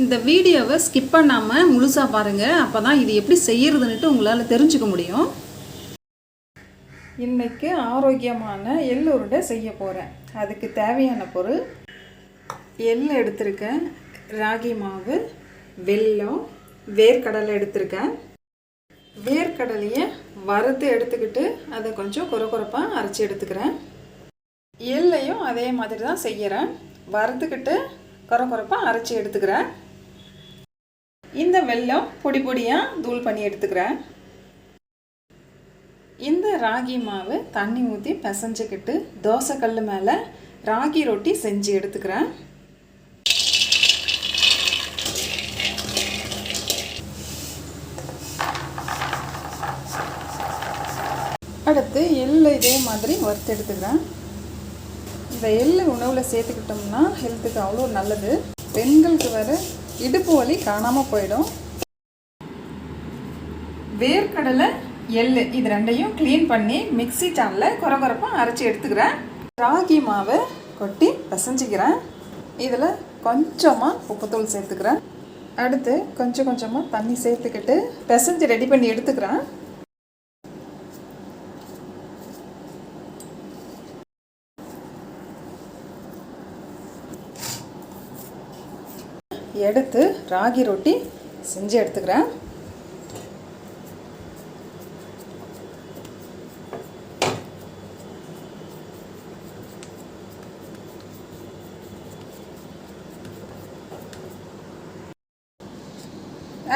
இந்த வீடியோவை ஸ்கிப் பண்ணாமல் முழுசாக பாருங்கள் அப்போ தான் இது எப்படி செய்கிறதுன்ட்டு உங்களால் தெரிஞ்சுக்க முடியும். இன்றைக்கி ஆரோக்கியமான எள் உருண்டை செய்ய போகிறேன் அதுக்கு தேவையான பொருள் எள் எடுத்திருக்கேன். ராகி மாவு வெல்லம் வேர்க்கடலை எடுத்திருக்கேன். வேர்க்கடலையை வறுத்து எடுத்துக்கிட்டு அதை கொஞ்சம் குறை குறைப்பாக அரைச்சி எடுத்துக்கிறேன். எள்ளையும் அதே மாதிரி தான் செய்கிறேன் வறுத்துக்கிட்டு குறை குறைப்பாக அரைச்சி எடுத்துக்கிறேன். இந்த வெல்லம் பொடி பொடியாக தூள் பண்ணி எடுத்துக்கிறேன். இந்த ராகி மாவு தண்ணி ஊற்றி பிசைஞ்சிக்கிட்டு தோசைக்கல் மேலே ராகி ரொட்டி செஞ்சு எடுத்துக்கிறேன். அடுத்து எள்ளு இதே மாதிரி வறுத்து எடுத்துக்கிறேன். இந்த எள்ளு உணவில் சேர்த்துக்கிட்டோம்னா ஹெல்த்துக்கு அவ்வளோ நல்லது. பெண்களுக்கு வர இடுப்பு வலி காணாமல் போயிடும். வேர்க்கடலை எள்ளு இது ரெண்டையும் க்ளீன் பண்ணி மிக்ஸி ஜானில் குறை அரைச்சி எடுத்துக்கிறேன். ராகி மாவை கொட்டி பசஞ்சிக்கிறேன். இதில் கொஞ்சமாக உப்புத்தூள் சேர்த்துக்கிறேன். அடுத்து கொஞ்சம் கொஞ்சமாக தண்ணி சேர்த்துக்கிட்டு பிசைஞ்சு ரெடி பண்ணி எடுத்துக்கிறேன். எடுத்து ராகி ரொட்டி செஞ்சு எடுத்துக்கிறேன்.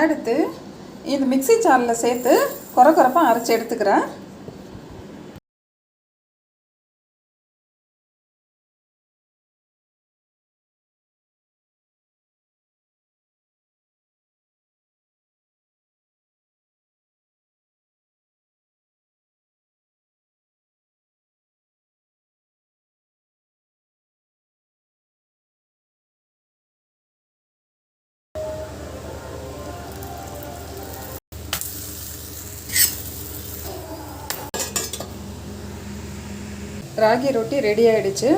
அடுத்து இந்த மிக்ஸி ஜாரில் சேர்த்து குறை குறைப்பாக அரைச்சி எடுத்துக்கிறேன். ராகி ரொட்டி ரெடி ஆகிடுச்சு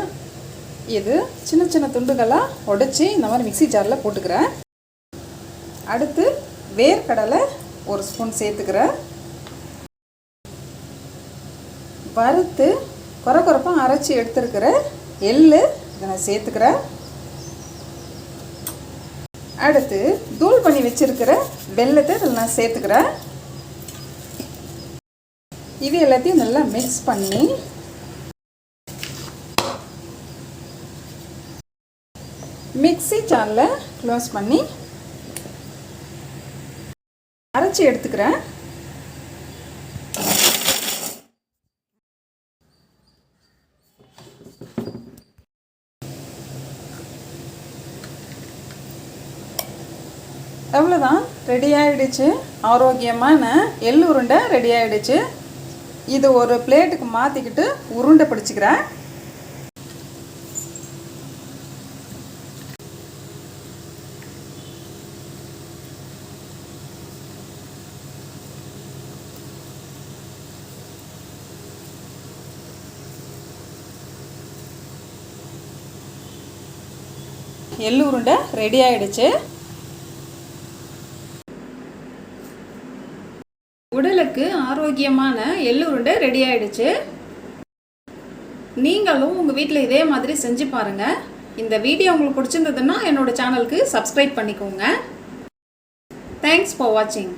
இது சின்ன சின்ன துண்டுகளாக உடைச்சி இந்த மாதிரி மிக்ஸி ஜாரில் போட்டுக்கிறேன். அடுத்து வேர்க்கடலை ஒரு ஸ்பூன் சேர்த்துக்கிறேன். வறுத்து குறை குறைப்பாக அரைச்சி எடுத்துருக்கிற எள் இதை நான் சேர்த்துக்கிறேன். அடுத்து தூள் பண்ணி வச்சுருக்கிற வெள்ளத்தை இதில் நான் சேர்த்துக்கிறேன். இது எல்லாத்தையும் நல்லா மிக்ஸ் பண்ணி மிக்ஸி ஜாரில் க்ளோஸ் பண்ணி அரைச்சி எடுத்துக்கிறேன். அவ்வளோதான் ரெடி ஆகிடுச்சு ஆரோக்கியமான எள் உருண்டை ரெடி ஆகிடுச்சு இது ஒரு பிளேட்டுக்கு மாற்றிக்கிட்டு உருண்டை பிடிச்சிக்கிறேன். எள்ளு உருண்டை ரெடி ஆகிடுச்சு உடலுக்கு ஆரோக்கியமான எள்ளு உருண்டை ரெடி ஆகிடுச்சு நீங்களும் உங்கள் வீட்டில் இதே மாதிரி செஞ்சு பாருங்கள் இந்த வீடியோ உங்களுக்கு பிடிச்சிருந்ததுன்னா என்னோட சேனலுக்கு சப்ஸ்கிரைப் பண்ணிக்கோங்க. தேங்க்ஸ் ஃபார் வாட்சிங்